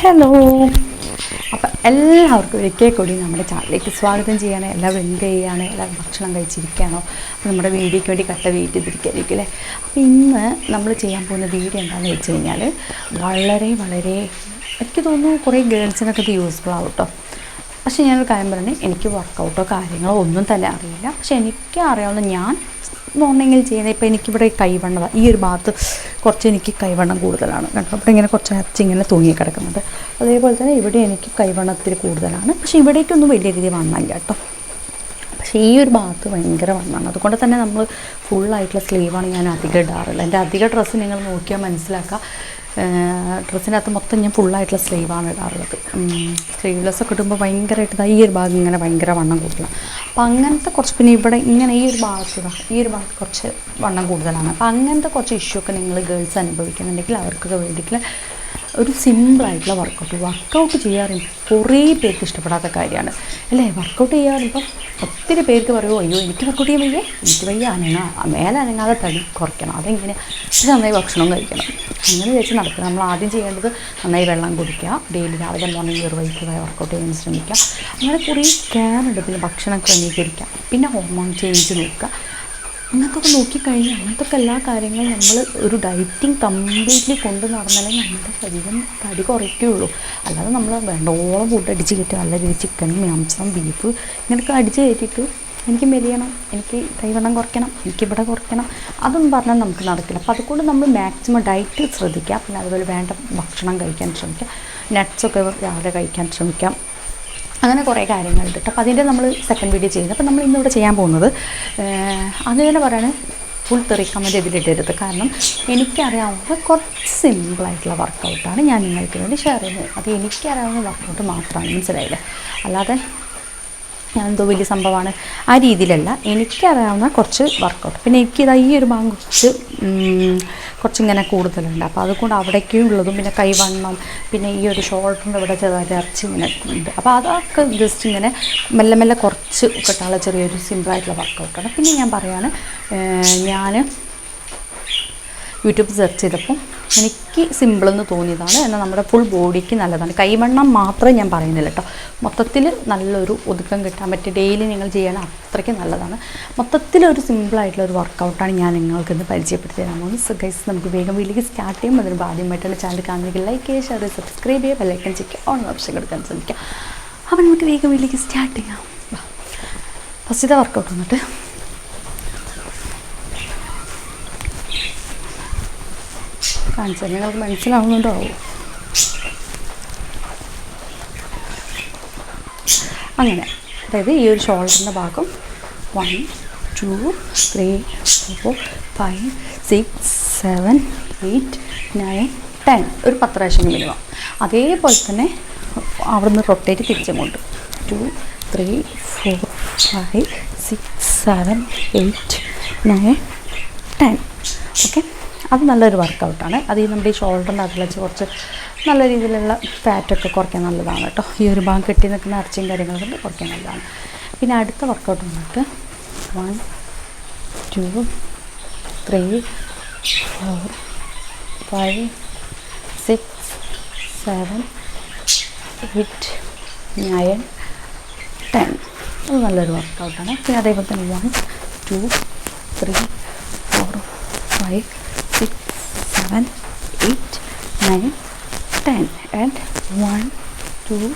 Hello അപ്പം എല്ലാവർക്കും ഒരിക്കൽ കൂടി നമ്മുടെ ചാനലിലേക്ക് സ്വാഗതം ചെയ്യാണ്. എല്ലാവരും എന്ത് ചെയ്യാണ്? എല്ലാവരും ഭക്ഷണം കഴിച്ചിരിക്കുകയാണോ? നമ്മുടെ വീഡിയോയ്ക്ക് വേണ്ടി കട്ട വെയിറ്റ് ചെയ്തിരിക്കുകയായിരിക്കും അല്ലേ? അപ്പോൾ ഇന്ന് നമ്മൾ ചെയ്യാൻ പോകുന്ന വീഡിയോ എന്താണെന്ന് വെച്ച് കഴിഞ്ഞാൽ വളരെ വളരെ എനിക്ക് തോന്നുന്നു കുറേ ഗേൾസിനൊക്കെ ഇത് യൂസ്ഫുൾ ആവും കേട്ടോ പക്ഷേ ഞാനൊരു കാര്യം പറഞ്ഞു എനിക്ക് വർക്കൗട്ടോ കാര്യങ്ങളോ ഒന്നും തന്നെ അറിയില്ല. പക്ഷേ എനിക്ക് അറിയാവുന്ന ഞാൻ മോർണിംഗിൽ ചെയ്യുന്നത് ഇപ്പോൾ എനിക്കിവിടെ കൈവണ്ണതാണ് ഈ ഒരു ഭാഗത്ത് കുറച്ച് എനിക്ക് കൈവണ്ണം കൂടുതലാണ് കേട്ടോ. അപ്പോൾ ഇങ്ങനെ കുറച്ച് അരച്ച് ഇങ്ങനെ തൂങ്ങി കിടക്കുന്നുണ്ട് അതേപോലെ തന്നെ ഇവിടെ എനിക്ക് കൈവണ്ണത്തിൽ കൂടുതലാണ്. പക്ഷേ ഇവിടേക്കൊന്നും വലിയ രീതിയിൽ വണ്ണമില്ല കേട്ടോ. പക്ഷേ ഈ ഒരു ഭാഗത്ത് ഭയങ്കര വണ്ണമാണ്. അതുകൊണ്ട് തന്നെ നമ്മൾ ഫുള്ളായിട്ടുള്ള സ്ലീവാണ് ഞാൻ അധികം ഇടാറുള്ളത്. എന്റെ അധിക ഡ്രസ്സ് നിങ്ങൾ നോക്കിയാൽ മനസ്സിലാക്കുക ഡ്രസ്സിനകത്ത് മൊത്തം ഞാൻ ഫുള്ളായിട്ടുള്ള സ്ലീവാണ് ഇടാറുള്ളത്. സ്ലീവ്ലെസ് ഒക്കെ ഇടുമ്പോൾ ഭയങ്കരമായിട്ട് ഈ ഒരു ഭാഗം ഇങ്ങനെ ഭയങ്കര വണ്ണം കൂടുതലാണ് അപ്പം അങ്ങനത്തെ കുറച്ച് പിന്നെ ഇവിടെ ഇങ്ങനെ ഈ ഒരു ഭാഗത്ത് ഈ ഒരു ഭാഗത്ത് കുറച്ച് വണ്ണം കൂടുതലാണ്. അപ്പം അങ്ങനത്തെ കുറച്ച് ഇഷ്യൂ ഒക്കെ നിങ്ങൾ ഗേൾസ് അനുഭവിക്കുന്നുണ്ടെങ്കിൽ അവർക്കൊക്കെ വേണ്ടിയിട്ടുള്ള ഒരു സിമ്പിളായിട്ടുള്ള വർക്കൗട്ട് വർക്കൗട്ട് ചെയ്യാറും കുറേ പേർക്ക് ഇഷ്ടപ്പെടാത്ത കാര്യമാണ്. അല്ലേ? വർക്കൗട്ട് ചെയ്യാറിപ്പം ഒത്തിരി പേർക്ക് പറയുമോ അയ്യോ എനിക്ക് വർക്കൗട്ട് ചെയ്യാൻ വയ്യേ എനിക്ക് വയ്യ അനങ്ങ മേലെ അനങ്ങാതെ തടി കുറയ്ക്കണം അതെങ്ങനെ നന്നായി ഭക്ഷണം കഴിക്കണം. അങ്ങനെ വെച്ച് നടക്കുക. നമ്മൾ ആദ്യം ചെയ്യേണ്ടത് നന്നായി വെള്ളം കുടിക്കുക ഡെയിലി രാവിലെ മോർണിംഗ് വൈകിട്ട് വർക്കൗട്ട് ചെയ്യാൻ ശ്രമിക്കുക. അങ്ങനെ കുറേ കെയർ പിന്നെ ഭക്ഷണം ക്രമീകരിക്കുക പിന്നെ ഹോർമോൺ ചേഞ്ച് നോക്കുക. ഒക്കെ നോക്കിക്കഴിഞ്ഞാൽ അങ്ങനത്തെ എല്ലാ കാര്യങ്ങളും നമ്മൾ ഒരു ഡയറ്റിങ് കംപ്ലീറ്റ്ലി കൊണ്ട് നടന്നാലേ നമ്മുടെ ശരീരം തടി കുറയ്ക്കുകയുള്ളൂ. അല്ലാതെ നമ്മൾ വേണ്ടോളം ഫുഡ് അടിച്ച് കയറ്റി നല്ല രീതിയിൽ ചിക്കൻ മാംസം ബീഫ് ഇങ്ങനെയൊക്കെ അടിച്ച് കയറ്റിയിട്ട് എനിക്ക് മെലിയണം എനിക്ക് കൈവണ്ണം കുറയ്ക്കണം. എനിക്കിവിടെ കുറയ്ക്കണം. അതൊന്നും പറഞ്ഞാൽ നമുക്ക് നടക്കില്ല. അപ്പോൾ അതുകൊണ്ട് നമ്മൾ മാക്സിമം ഡയറ്റ് ശ്രദ്ധിക്കുക. പിന്നെ അതുപോലെ വേണ്ട ഭക്ഷണം കഴിക്കാൻ ശ്രമിക്കുക. നട്ട്സൊക്കെ രാവിലെ കഴിക്കാൻ ശ്രമിക്കാം അങ്ങനെ കുറേ കാര്യങ്ങളുണ്ട് കേട്ടോ. അപ്പോൾ അതിന്റെ നമ്മൾ സെക്കൻഡ് വീഡിയോ ചെയ്യുന്നത്. അപ്പോൾ നമ്മൾ ഇന്നിവിടെ ചെയ്യാൻ പോകുന്നത് അങ്ങനെ പറയാണ് ഫുൾ തെറിക്കമന്റ് ഇതിലിടരുത് കാരണം എനിക്കറിയാവുന്ന കുറച്ച് സിമ്പിളായിട്ടുള്ള വർക്കൗട്ടാണ് ഞാൻ നിങ്ങൾക്ക് വേണ്ടി ഷെയർ ചെയ്യുന്നത്. അത് എനിക്കറിയാവുന്ന വർക്കൗട്ട് മാത്രമാണ്. മനസ്സിലായില്ലേ? അല്ലാതെ ഞാൻ എന്തോ വലിയ സംഭവമാണ്. ആ രീതിയിലല്ല. എനിക്കറിയാവുന്ന കുറച്ച് വർക്കൗട്ട് പിന്നെ എനിക്കിതാ ഈ ഒരു ഭാഗം കുറച്ച് കുറച്ചിങ്ങനെ കൂടുതലുണ്ട്. അപ്പോൾ അതുകൊണ്ട് അവിടേക്കും ഉള്ളതും പിന്നെ കൈവണ്ണം പിന്നെ ഈ ഒരു ഷോൾഡറിന്റെ ഇവിടെ ചെറുതായിട്ട് ഇറച്ചി ഇങ്ങനെ ഉണ്ട്. അപ്പോൾ അതൊക്കെ ജസ്റ്റ് ഇങ്ങനെ മെല്ലെ മെല്ലെ കുറച്ച് കിട്ടാനുള്ള ചെറിയൊരു സിമ്പിളായിട്ടുള്ള വർക്കൗട്ടാണ് പിന്നെ ഞാൻ പറയാണ് ഞാൻ യൂട്യൂബ് സെർച്ച് ചെയ്തപ്പോൾ എനിക്ക് സിമ്പിൾ എന്ന് തോന്നിയതാണ്. എന്നാൽ നമ്മുടെ ഫുൾ ബോഡിക്ക് നല്ലതാണ്. കൈവണ്ണം മാത്രമേ ഞാൻ പറയുന്നില്ല കേട്ടോ മൊത്തത്തിൽ നല്ലൊരു ഒതുക്കം കിട്ടാൻ പറ്റിയ ഡെയിലി നിങ്ങൾ ചെയ്യണം അത്രയ്ക്ക് നല്ലതാണ്. മൊത്തത്തിലൊരു സിമ്പിളായിട്ടുള്ള ഒരു വർക്കൗട്ടാണ് ഞാൻ നിങ്ങൾക്ക് ഇന്ന് പരിചയപ്പെടുത്തി തരാൻ പോകുന്നത് ഗൈസ് നമുക്ക് വേഗം വീട്ടിലേക്ക് സ്റ്റാർട്ട് ചെയ്യും. അതിന് ആദ്യമായിട്ടുള്ള ചാനൽ കാണുന്നെങ്കിൽ ലൈക്ക് ചെയ്യുക ഷെയർ ചെയ്യുക സബ്സ്ക്രൈബ് ചെയ്യുക ബെല്ലൈക്കൻ ചെക്ക് ഓൺ ഓപ്ഷൻ കൊടുക്കാൻ ശ്രമിക്കുക. അപ്പോൾ നമുക്ക് വേഗം വീട്ടിലേക്ക് സ്റ്റാർട്ട് ചെയ്യാം. ഫസ്റ്റ് ഇതാ വർക്കൗട്ട് വന്നിട്ട്. കാണിച്ചാൽ നിങ്ങൾക്ക് മനസ്സിലാവുന്നുണ്ടോ? അങ്ങനെ. അതായത് ഈ ഒരു ഷോൾഡറിന്റെ ഭാഗം one two three four five six seven eight nine ten ഒരു പത്ത് പ്രാവശ്യം മിനിമം അതേപോലെ തന്നെ അവിടുന്ന് rotate തിരിച്ചങ്ങോട്ട്. Two three four five six seven eight nine ten okay അത് നല്ലൊരു വർക്കൗട്ടാണ്. അത് ഈ നമ്മുടെ ഈ ഷോൾഡറിന്റെ അതിൽ വെച്ച് കുറച്ച് നല്ല രീതിയിലുള്ള ഫാറ്റൊക്കെ കുറയ്ക്കാൻ നല്ലതാണ് കേട്ടോ. ഈ ഒരു ഭാഗം കെട്ടി നിൽക്കുന്ന ഇറച്ചിയും കാര്യങ്ങളൊക്കെ കുറയ്ക്കാൻ നല്ലതാണ്. പിന്നെ അടുത്ത വർക്കൗട്ട് നമുക്ക് one two three four five six seven eight nine ten അത് നല്ലൊരു വർക്കൗട്ടാണ് പിന്നെ അതേപോലെ തന്നെ one two three four five six seven eight nine ten. And one two